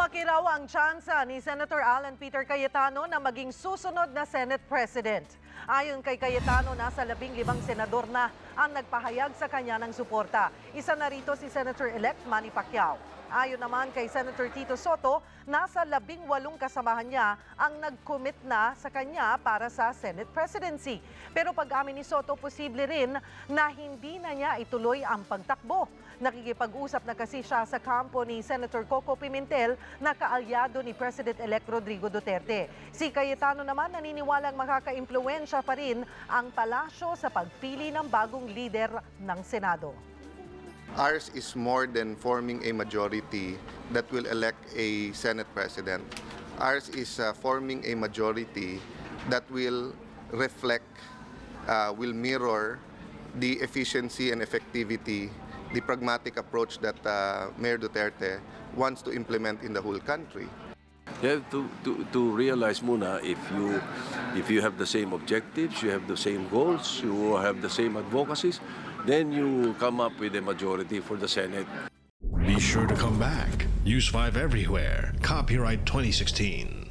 Lumaki raw ang tsansa ni Senator Alan Peter Cayetano na maging susunod na Senate President. Ayon kay Cayetano, nasa labing limang senador na ang nagpahayag sa kanya ng suporta. Isa na rito si Senator-elect Manny Pacquiao. Ayon naman kay Senator Tito Soto, nasa labing walong kasamahan niya ang nag-commit na sa kanya para sa Senate presidency. Pero pag-amin ni Soto, posible rin na hindi na niya ituloy ang pagtakbo. Nakikipag-usap na kasi siya sa kampo ni Senator Coco Pimentel na kaalyado ni President-elect Rodrigo Duterte. Si Cayetano naman naniniwalang makaka-impluensya pa rin ang palasyo sa pagpili ng bagong leader ng Senado. Ours is more than forming a majority that will elect a Senate President. Ours is uh, forming a majority that will reflect, uh, will mirror the efficiency and effectivity, the pragmatic approach that uh, Mayor Duterte wants to implement in the whole country. You to, to, to realize muna if you if you have the same objectives, you have the same goals, you have the same advocacies, then you come up with a majority for the Senate. Be sure to come back. Use 5 everywhere. Copyright 2016.